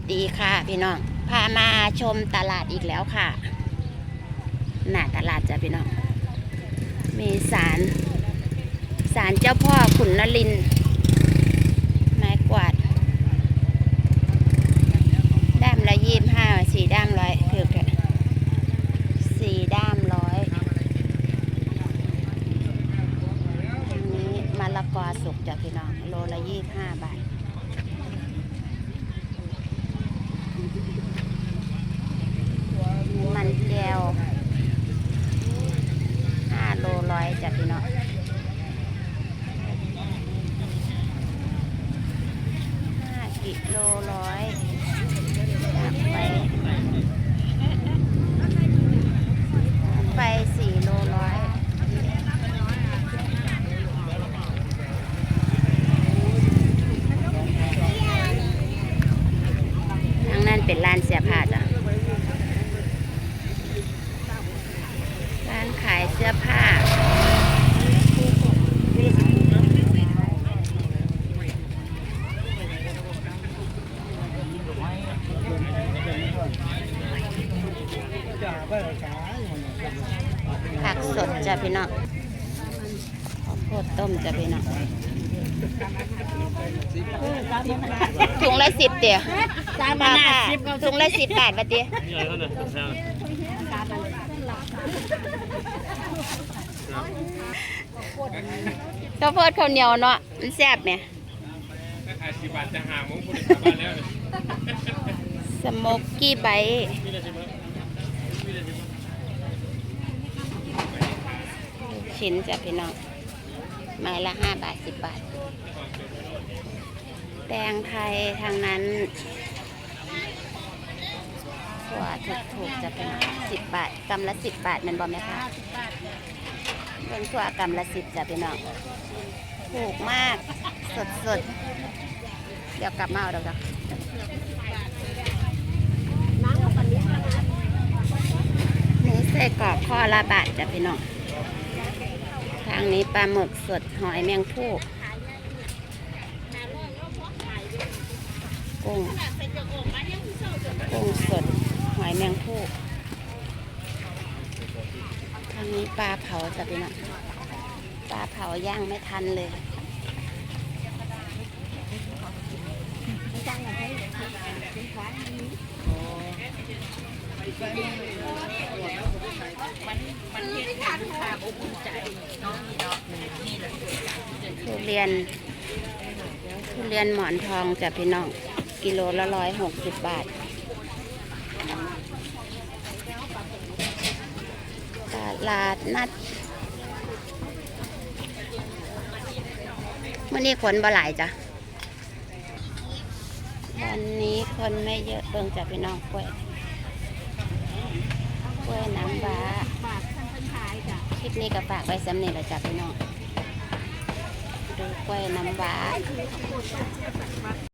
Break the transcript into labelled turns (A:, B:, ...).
A: วัสดีค่ะพี่น้อง พามาชมตลาดอีกแล้วค่ะ หน้าตลาดจ้ะพี่น้อง มีศาลศาลเจ้าพ่อขุนนรินไม้กวาดด้ามละยี่ห้าสี่ด้ามร้อยคือแค่สี่ด้ามร้อยอันนี้มะละกอสุกจ้ะพี่น้อง โลละยี่ห้าบาท มันแก้วห้าโลร้อย จ้ะพี่น้องห้ากิโลร้อยจากไปไปสี่โลร้อยทางนั้นเป็นร้านเสียผ้าจ้ะ ร้านขายเสื้อผ้า ผักสดจ้ะพี่น้องข้าวโพดต้มจ้ะพี่น้องถุงละสิบเดียวมาค่ะถุงละสิบบาทมาเดียว
B: นี่อะไรนั่นน่ะแซว
A: ข้าวโพดข้าวเหนียวเนาะมันแซ่บเนี่ย
B: ถ้าขายสิบบาทจะหาโมงคนกลับบ้านแล้วเนี่ย
A: สโมกกี้ไบต์
B: มีแต่สิบบาทมีแต่สิบบาท
A: ลูก ชิ้นจ้ะพี่น้องไม้ละห้าบาทสิบบาท แตงไทยทางนั้นถั่วถูกๆจะเป็นสิบบาทกำละสิบบาทมันบอมไหมคะเบิ่งถั่วกำละสิบจ้ะพี่น้องถูกมากสดสดๆเดี๋ยวกลับมาเอาเดี๋ยวจ้ะนี่ใส่กรอบข้อละบาทจ้ะพี่น้อง ทางนี้ปลาหมึกสดหอยแมงผู้กุ้งกุ้งสดหอยแมงผู้ทางนี้ปลาเผาจะพี่น้องปลาเผาย่างไม่ทันเลย ทุเรียนทุเรียนหมอนทองจ้ะพี่น้อง กิโลละร้อยหกสิบบาทตลาดนัดมื่อนี้คนบ่หลายจ้ะวันนี้คนไม่เยอะเบิ่งจ้ะพี่น้องกล้วยกล้วยน้ำว้า คลิปนี้ก็ฝากไว้สำเนีแหละจ้ะพี่น้อง ดูกล้วยน้ำว้า